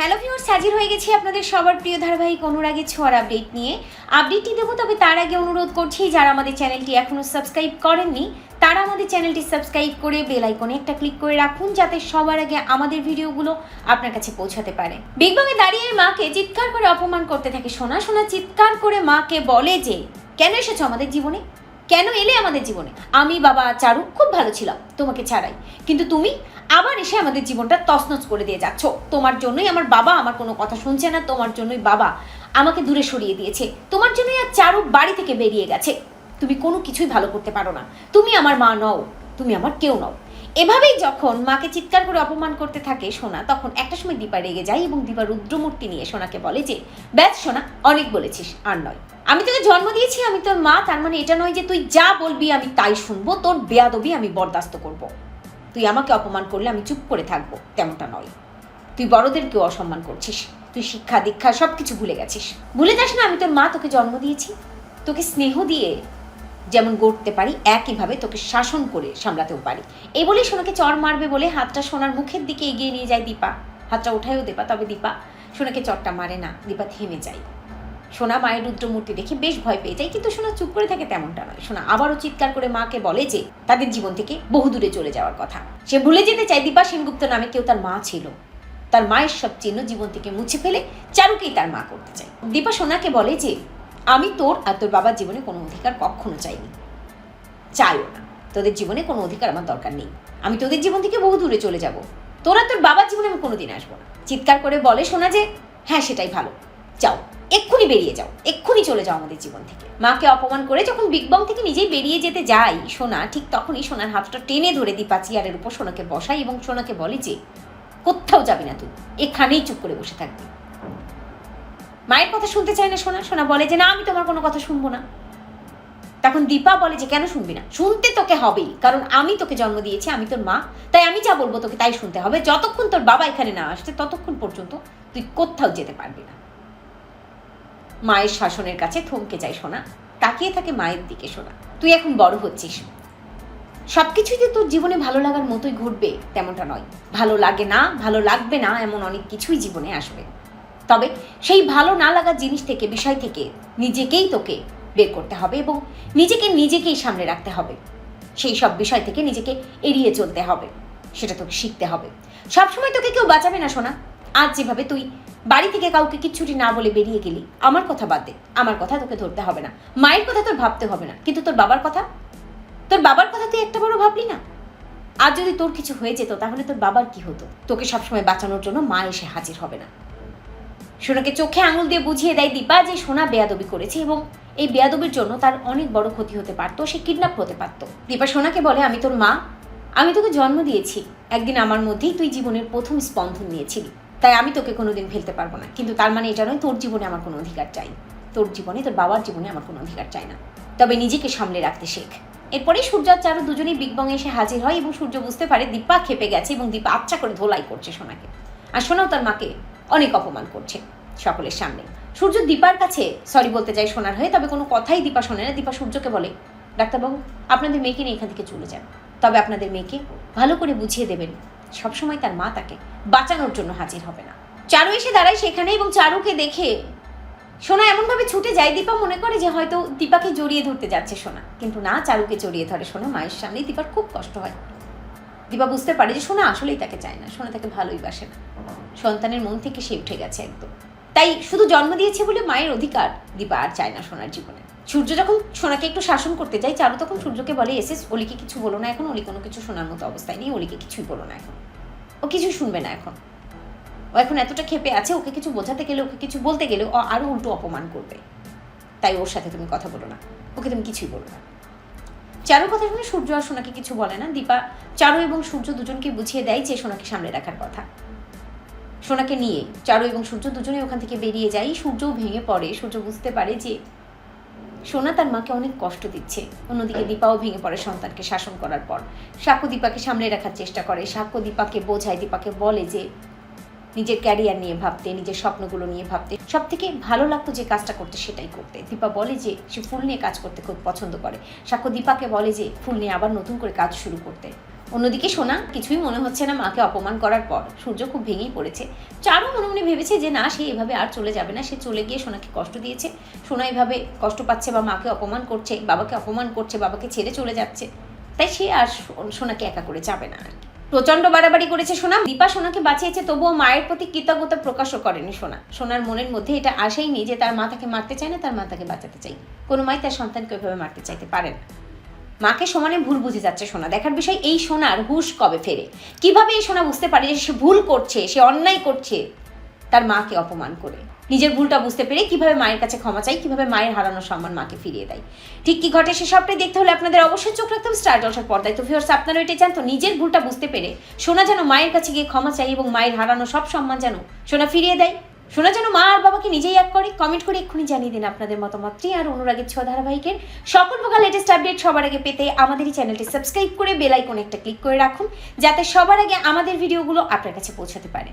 Hello viewers হাজির হয়ে গেছি আপনাদের সবার প্রিয় ধারাবাহিক অনুরাগী ছোঁয়ার আপডেট নিয়ে। আপডেটটি দেবো, তবে তার আগে অনুরোধ করছি, যারা আমাদের চ্যানেলটি এখনও সাবস্ক্রাইব করেননি, তারা আমাদের চ্যানেলটি সাবস্ক্রাইব করে বেল আইকনে একটা ক্লিক করে রাখুন, যাতে সবার আগে আমাদের ভিডিওগুলো আপনার কাছে পৌঁছাতে পারে। বিগ বাংয়ে দাঁড়িয়ে মাকে চিৎকার করে অপমান করতে থাকে। সোনা সোনা চিৎকার করে মাকে বলে যে, কেন এসেছ আমাদের জীবনে? কেন এলে আমাদের জীবনে? আমি, বাবা, চারু খুব ভালো ছিলাম, তোমাকে ছাড়াই। কিন্তু তুমি আবার এসে আমাদের জীবনটা তছনছ করে দিয়ে যাচ্ছ। তোমার জন্যই আমার বাবা আমার কোনো কথা শুনছে না, তোমার জন্যই বাবা আমাকে দূরে সরিয়ে দিয়েছে। তোমার জন্যই আর চারু বাড়ি থেকে বেরিয়ে গেছে। তুমি কোনো কিছুই ভালো করতে পারো না। তুমি আমার মা নও, তুমি আমার কেউ নও। এভাবেই যখন মাকে চিৎকার করে অপমান করতে থাকে সোনা, তখন একটা সময় দীপা রেগে যায় এবং দীপা রুদ্রমূর্তি নিয়ে সোনাকে বলে যে, ব্যাস সোনা, অনেক বলেছিস, আর নয়। আমি তোকে জন্ম দিয়েছি, আমি তোর মা, তার মানে এটা নয় যে তুই যা বলবি আমি তাই শুনব, তোর বেয়াদবি আমি বরদাস্ত করব। তুই আমাকে অপমান করলে আমি চুপ করে থাকব, তেমনটা নয়। তুই বড়দেরকেও অসম্মান করছিস, তুই শিক্ষা দীক্ষা সব কিছু ভুলে গেছিস। ভুলে যাস না আমি তোর মা তোকে জন্ম দিয়েছি? তোকে স্নেহ দিয়ে যেমন গড়তে পারি, একইভাবে তোকে শাসন করে সামলাতেও পারি। এই বলেই সোনাকে চর মারবে বলে হাতটা সোনার মুখের দিকে এগিয়ে নিয়ে যায় দীপা। হাতটা উঠায়ও দীপা, তবে দীপা সোনাকে চরটা মারে না, দীপা থেমে যায়। সোনা মায়ের রুদ্রমূর্তি দেখে বেশ ভয় পেয়ে যায়, কিন্তু সোনা চুপ করে থাকে তেমনটা নয়। সোনা আবারও চিৎকার করে মাকে বলে যে, তাদের জীবন থেকে বহু দূরে চলে যাওয়ার কথা। সে ভুলে যেতে চায় দীপা সেনগুপ্ত নামে কেউ তার মা ছিল। তার মায়ের সব চিহ্ন জীবন থেকে মুছে ফেলে চারুকেই তার মা করতে চায়। দীপা সোনাকে বলে যে আমি তোর আর তোর বাবার জীবনে কোনো অধিকার কখনো চাইনি। চাইও না। তোদের জীবনে কোনো অধিকার আমার দরকার নেই। আমি তোদের জীবন থেকে বহু দূরে চলে যাব। তোরা তোর বাবার জীবনে আমি কোনোদিন আসব না। চিৎকার করে বলে শোনা যে হ্যাঁ সেটাই ভালো। যাও, এক্ষুনি বেরিয়ে যাও। এক্ষুনি চলে যাও আমাদের জীবন থেকে। মাকে অপমান করে যখন বিগ বং থেকে নিজেই বেরিয়ে যেতে যাই, সোনা ঠিক তখনই সোনার হাতটা টেনে ধরে দীপা চেয়ারের উপর সোনাকে বসাই এবং সোনাকে বলে যে, কোথাও যাবি না তুই। এখানেই চুপ করে বসে থাকবি। মায়ের কথা শুনতে চায় না সোনা? সোনা বলে যে, না, আমি তোমার কোনো কথা শুনব না। তখন দীপা বলে যে, কেন শুনবি না? শুনতে তোকে হবেই, কারণ আমি তোকে জন্ম দিয়েছি, আমি তোর মা, তাই আমি যা বলব তোকে তাই শুনতে হবে। যতক্ষণ তোর বাবা এখানে না আসছে, ততক্ষণ পর্যন্ত তুই কোথাও যেতে পারবি না। মায়ের শাসনের কাছে থমকে যায় সোনা। তাকিয়ে থাকে মায়ের দিকে সোনা। তুই এখন বড় হচ্ছিস। সবকিছুই যে তোর জীবনে ভালো লাগার মতোই ঘটবে, তেমনটা নয়। ভালো লাগে না, ভালো লাগবে না, এমন অনেক কিছুই জীবনে আসবে। তবে সেই ভালো না লাগা জিনিস থেকে, বিষয় থেকে নিজেকেই তোকে বের করতে হবে এবং নিজেকে নিজেকেই সামনে রাখতে হবে। সেই সব বিষয় থেকে নিজেকে এড়িয়ে চলতে হবে, সেটা তোকে শিখতে হবে। সবসময় তোকে কেউ বাঁচাবে না শোনা আজ যেভাবে তুই বাড়ি থেকে কাউকে কিচ্ছুটি না বলে বেরিয়ে গেলি, আমার কথা বাদ দে। আমার কথা তোকে ধরতে হবে না। মায়ের কথা তোর ভাবতে হবে না। কিন্তু তোর বাবার কথা? তোর বাবার কথা তুই একটা বড় ভাবলি না? আজ যদি তোর কিছু হয়ে যেত, তাহলে তোর বাবার কি হতো? তোকে সবসময় বাঁচানোর জন্য মা এসে হাজির হবে না। সোনাকে চোখে আঙুল দিয়ে বুঝিয়ে দেয় দীপা যে সোনা বেয়াদবি করেছে এবং এই বেয়াদবির জন্য তার অনেক বড় ক্ষতি হতে পারতো, সে কিডন্যাপ হতে পারতো। দীপা সোনাকে বলে, আমি তোর মা। আমি তোকে জন্ম দিয়েছি। একদিন আমার মধ্যেই তুই জীবনের প্রথম স্পন্দন নিয়েছিলি। তাই আমি তোকে কোনোদিন ফেলতে পারব না। কিন্তু তার মানে এটা নয়, তোর জীবনে আমার কোনো অধিকার চাই। তোর জীবনে, তোর বাবার জীবনে আমার কোনো অধিকার চাই না। তবে নিজেকে সামলে রাখতে শেখ। এরপরে সূর্য আর চারু দুজনেই বিগ বং এসে হাজির হয় এবং সূর্য বুঝতে পারে দীপা খেপে গেছে এবং দীপা আচ্ছা করে ধোলাই করছে সোনাকে। আর সোনাও তার মাকে অনেক অপমান করছে সকলের সামনে। সূর্য দীপার কাছে সরি বলতে যায় সোনার হয়ে, তবে কোনো কথাই দীপা শোনে না। দীপা সূর্যকে বলে, ডাক্তারবাবু, আপনাদের মেয়েকে নিয়ে এখান থেকে চলে যান। তবে আপনাদের মেয়েকে ভালো করে বুঝিয়ে দেবেন, সবসময় তার মা তাকে বাঁচানোর জন্য হাজির হবে না। চারু এসে দাঁড়ায় সেখানে এবং চারুকে দেখে সোনা এমনভাবে ছুটে যায়, দীপা মনে করে যে হয়তো দীপাকে জড়িয়ে ধরতে যাচ্ছে সোনা। কিন্তু না, চারুকে জড়িয়ে ধরে সোনা মায়ের সামনেই দীপার খুব কষ্ট হয়। দীপা বুঝতে পারে যে সোনা আসলেই তাকে চায় না। সোনা তাকে ভালোই বাসে না। সন্তানের মন থেকে সে উঠে গেছে একদম। তাই শুধু জন্ম দিয়েছে বলে মায়ের অধিকার দিবা আর চায় না সোনার জীবনে। সূর্য যখন সোনাকে একটু শাসন করতে যায়, চারু তখন সূর্যকে বলে, এসেস, অলিকে কিছু বলো না এখন, অলি কোনো কিছু শোনার মতো অবস্থায় নেই, অলিকে কিছুই বলো না এখন। ও কিছু শুনবে না এখন। ও এখন এতটা ক্ষেপে আছে, ওকে কিছু বোঝাতে গেলে, ওকে কিছু বলতে গেলে ও আরও উল্টো অপমান করবে। তাই ওর সাথে তুমি কথা বলো না। ওকে তুমি কিছুই বলো না। চারুর কথা শুনে সূর্য আর সোনাকে কিছু বলে না। দীপা, চারু এবং সূর্য দুজনকে বুঝিয়ে দেয় যে সোনাকে সামনে রাখার কথা। সোনাকে নিয়ে চারু এবং সূর্য দুজনে ওখান থেকে বেরিয়ে যায়। সূর্যও ভেঙে পড়ে। সূর্য বুঝতে পারে যে সোনা তার মাকে অনেক কষ্ট দিচ্ছে। অন্যদিকে দীপাও ভেঙে পড়ে সন্তানকে শাসন করার পর। সাক্ষ্য দীপাকে সামলে রাখার চেষ্টা করে। সাক্ষ্য দীপাকে বোঝায়। দীপাকে বলে যে নিজের ক্যারিয়ার নিয়ে ভাবতে, নিজের স্বপ্নগুলো নিয়ে ভাবতে সব থেকে ভালো লাগতো যে কাজটা করতে সেটাই করতে। দীপা বলে যে সে ফুল নিয়ে কাজ করতে খুব পছন্দ করে। সাক্ষ্য দীপাকে বলে যে ফুল নিয়ে আবার নতুন করে কাজ শুরু করতে। অন্যদিকে সোনা, কিছুই মনে হচ্ছে না মাকে অপমান করার পর। সূর্য খুব ভেঙেই পড়েছে। চারও মনে মনে ভেবেছে যে না, সে এভাবে আর চলে যাবে না। সে চলে গিয়ে সোনাকে কষ্ট দিয়েছে। সোনা এভাবে কষ্ট পাচ্ছে বা মাকে অপমান করছে, বাবাকে অপমান করছে, বাবাকে ছেড়ে চলে যাচ্ছে। তাই সে আর সোনাকে একা করে যাবে না আর কি। প্রচণ্ড বাড়াবাড়ি করেছে সোনা। দীপা সোনাকে বাঁচিয়েছে, তবুও মায়ের প্রতি কৃতজ্ঞতা প্রকাশও করেনি সোনা। সোনার মনের মধ্যে এটা আসেইনি যে তার মা তাকে মারতে চায় না, তার মা তাকে বাঁচাতে চাই। কোনো মাই তার সন্তানকে ওইভাবে মারতে চাইতে পারে না। মাকে সমানে ভুল বুঝে যাচ্ছে সোনা। দেখার বিষয়, এই সোনার হুশ কবে ফেরে? কীভাবে এই সোনা বুঝতে পারে যে সে ভুল করছে, সে অন্যায় করছে? তার মাকে অপমান করে। নিজের ভুলটা বুঝতে পেরে কীভাবে মায়ের কাছে ক্ষমা চাই, কীভাবে মায়ের হারানো সম্মান মাকে ফিরিয়ে দেয়। ঠিক কি ঘটে সে সবটাই দেখতে হলে আপনাদের অবশ্যই চোখ রাখতে হবে স্টার জলসার পর্দায়। তো ভিউয়ার্স আপনারা এটাই চান তো নিজের ভুলটা বুঝতে পেরে সোনা যেন মায়ের কাছে গিয়ে ক্ষমা চাই এবং মায়ের হারানো সব সম্মান যেন সোনা ফিরিয়ে দেয়। শোনা যেন মা আর বাবাকে নিজেই এক করে। কমেন্ট করে এক্ষুনি জানিয়ে দিন আপনাদের মতামতটি আর অনুরাগের ছ ধারাবাহিকের সকল প্রকার লেটেস্ট আপডেট সবার আগে পেতে আমাদের এই চ্যানেলটি সাবস্ক্রাইব করে বেল আইকনে একটা ক্লিক করে রাখুন, যাতে সবার আগে আমাদের ভিডিওগুলো আপনার কাছে পৌঁছাতে পারে।